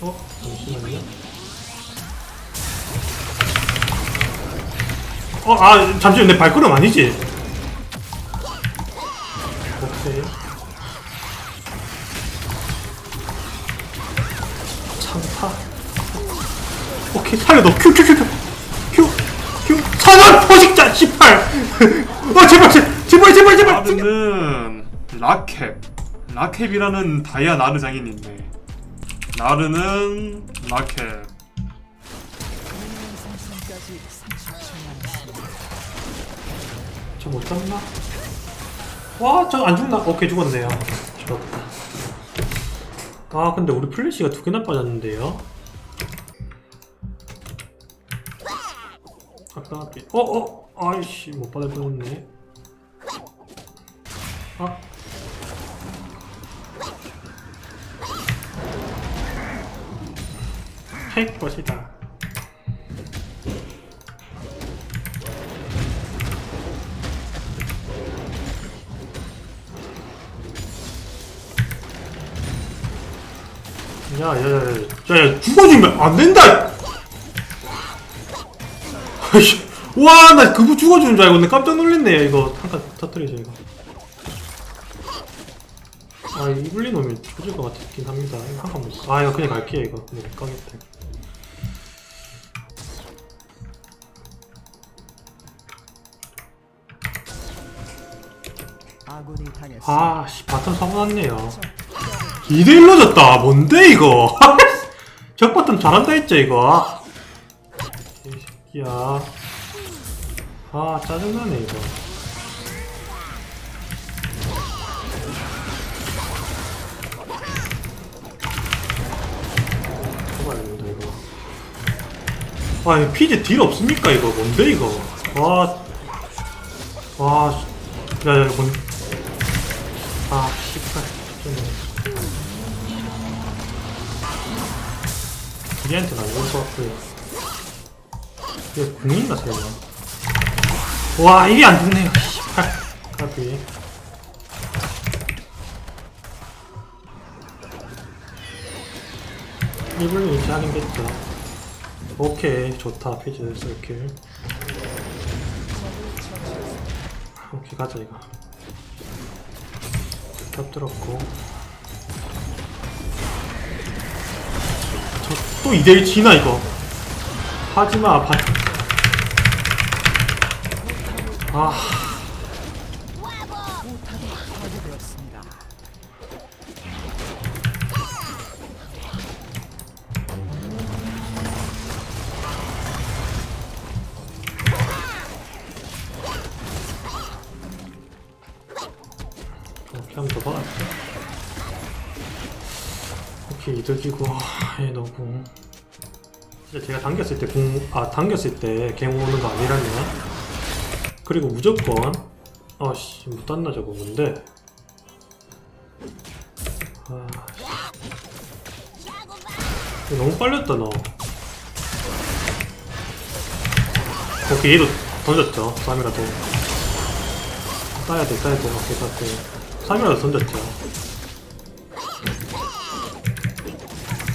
어? 잠시만요. 어, 아, 잠시만, 내 발걸음 아니지? 오케이. 창파. 오케이, 살려도 큐, 큐, 큐, 큐. 큐, 큐. 사전 포식자, 18! 어, 제발, 제- 제발, 제발, 제발! 나르는 라캡 라캡이라는 다이아 나르 장인이 있네 나르는 라캡 저못 잡나? 와, 저 안 죽나? 오케이, 죽었네요. 죽었다. 아, 근데 우리 플래시가 두 개나 빠졌는데요? 아까, 어, 어, 아이씨, 못 받아들었네. 아. 핵 것이다. 야, 야, 야, 야, 야, 죽어주면 안 된다! 와, 나 그거 죽어주는 줄 알고 내 깜짝 놀랐네, 이거. 한칸 터뜨리죠, 이거. 아, 이블린 오면 죽을 것 같긴 합니다. 한칸 못, 아, 이거 그냥 갈게요, 이거. 못 가겠다. 아, 씨, 바텀 사고 났네요. 2대1로 졌다. 뭔데, 이거? 적 바텀 잘한다 했죠, 이거? 이 새끼야. 아, 짜증나네, 이거. 아, 이 피지 딜 없습니까, 이거? 뭔데, 이거? 와. 와, 씨. 야, 야, 이거 뭔. 아, 씨발. 우리한테는 안 같고요. 이게 궁인가, 설마? 와, 이게 안 죽네요. 씨발. 까비. 이블린 이제 하는 게 있죠. 오케이, 좋다. 피지 서킬. 오케이, 가자, 이거. 겹들었고. 저또 2대1 지나 이거? 하지마 바... 아 더 받았죠 오케이 이득이고 얘 너무. 진짜 제가 당겼을 때 공, 아 당겼을 때갱 오는 거 아니라면. 그리고 무조건 아씨 못 땄나 저거 뭔데. 아 너무 빨렸다 너. 오케이 얘도 던졌죠. 쌈이라도. 따야 돼 따야 돼. 오케이 따야 쌈이라도 던졌죠.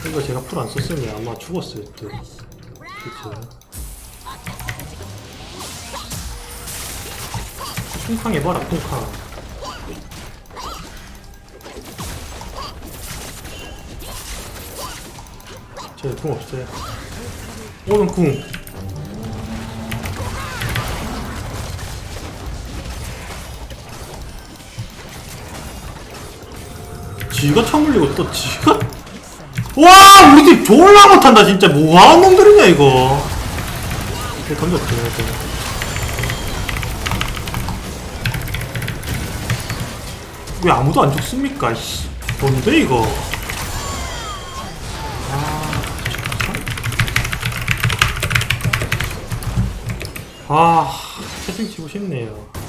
이거 제가 풀 안 썼으면 아마 죽었을 듯. 그쵸? 쿵쾅 해봐라 쿵쾅. 쟤궁 없어요? 오는 궁 지가 처물리고 또 지가? 와 우리 팀 졸라 못한다 진짜. 뭐하는 놈들이냐 이거. 이렇게 던졌지 이렇게 왜 아무도 안 죽습니까 씨? 뭔데 이거? 아 채팅 치고 싶네요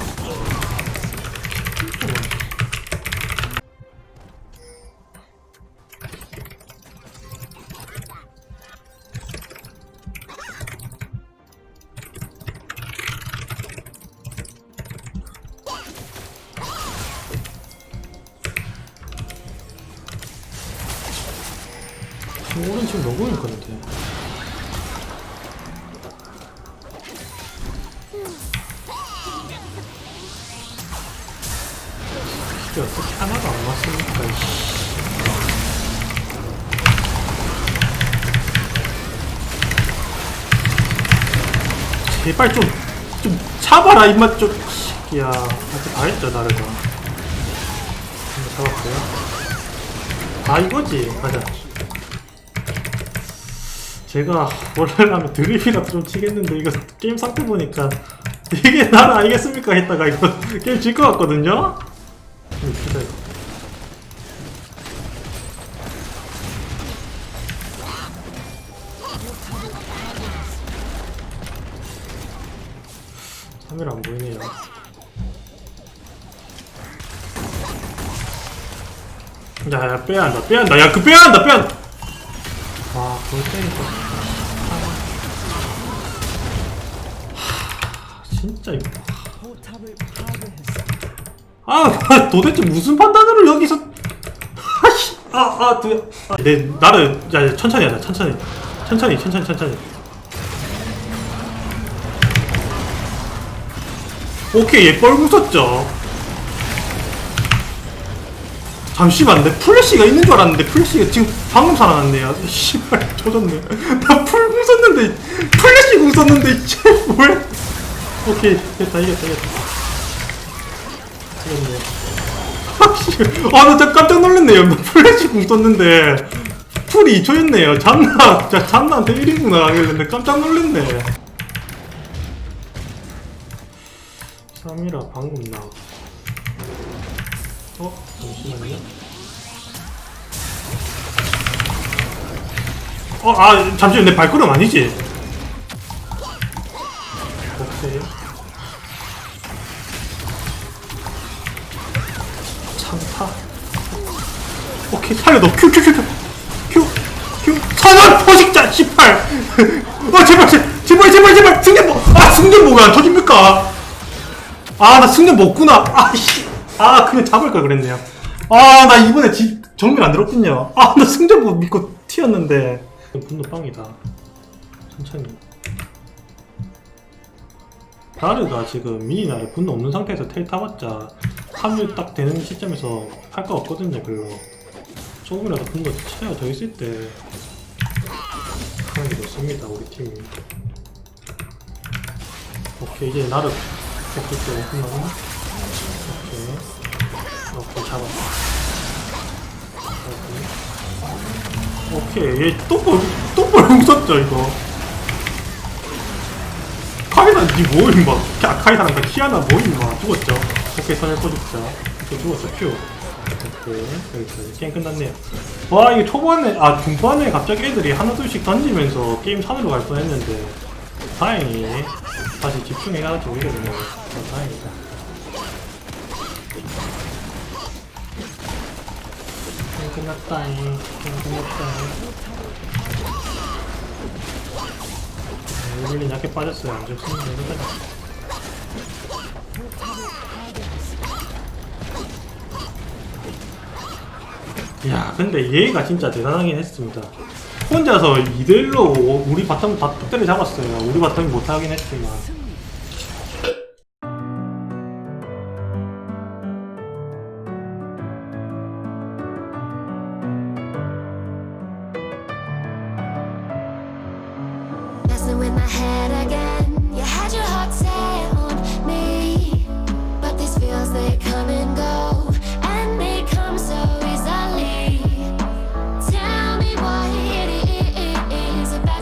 오른 지금 너무 있거든요. 이게 어떻게 하나도 안 맞습니까? 이씨. 제발 좀, 좀 잡아라, 입맛 좀. 새끼야. 아직 다 했죠, 나르가. 잡았고요. 아, 이거지. 가자. 제가 원래라면 드립이라도 좀 치겠는데, 이거 게임 상태 보니까, 이게 나를 알겠습니까? 했다가 이거 게임 질 것 같거든요? 좀 기다려. 카메라 안 보이네요. 야, 야, 빼야 한다, 빼야 한다. 야, 그 빼야 한다, 빼야 한다. 와, 그걸 빼니까. 하, 진짜 파괴했습니다. 아, 도대체 무슨 판단으로 여기서. 아씨, 아, 아, 두, 아, 내, 나를, 야, 야, 천천히 하자, 천천히. 천천히, 천천히, 천천히. 오케이, 얘 뻘궁 썼죠. 잠시만, 내 플래시가 있는 줄 알았는데, 플래시가 지금 방금 살아났네요. 씨발, 조졌네. 나 풀궁 썼는데, 플래시 궁 썼는데, 쟤 뭐야? 오케이, 됐다, 이겼다, 이겼다. 이겼네. 아, 나 진짜 깜짝 놀랐네요. 나 플래시 궁 썼는데, 풀이 2초였네요. 잠나, 자, 잠나한테 1인궁 나가길래 깜짝 놀랐네. 3이라 방금 나. 어? 잠시만요. 어, 아, 잠시만, 내 발걸음 아니지? 오케이. 창타. 오케이, 살려도 큐, 큐, 큐, 큐. 큐, 큐. 선원 포식자, 18! 어, 제발, 제- 제발, 제발, 제발! 승전보! 아, 승전보가 안 터집니까? 아, 나 승전 먹구나. 아, 씨. 아, 그냥 잡을 걸 그랬네요. 아, 나 이번에 지, 정밀 안 들었군요. 아, 나 승전 못 믿고 튀었는데. 분노 빵이다. 천천히. 다르가 지금 미니나를 분노 없는 상태에서 텔 타봤자 합류 딱 되는 시점에서 할 거 없거든요, 별로. 조금이라도 분노 채워 져 있을 때 하는 게 좋습니다, 우리 팀이. 오케이, 이제 나를 오케이, 또 끝나고. 오케이. 오케이, 잡았어. 오케이. 오케이, 얘 또볼, 또볼 훔쳤죠, 이거. 카이사 니 뭐, 임마. 야, 카이사랑 다 키아나 뭐, 임마. 죽었죠. 오케이, 선을 꺼줬죠. 오케이, 죽었어, 큐. 오케이, 여기서 게임 끝났네요. 와, 이게 초반에, 아, 중반에 갑자기 애들이 하나둘씩 던지면서 게임 산으로 갈 뻔 했는데, 다행히 다시 집중해가지고 이거든요. 어, 다행이다. 끝났다잉. 게임 끝났다잉. 우리는 약해 빠졌어요. 안 좋습니다. 이거다. 야, 근데 얘가 진짜 대단하긴 했습니다. 혼자서 2대1로 우리 바텀 다 때려 잡았어요. 우리 바텀이 못하긴 했지만. My head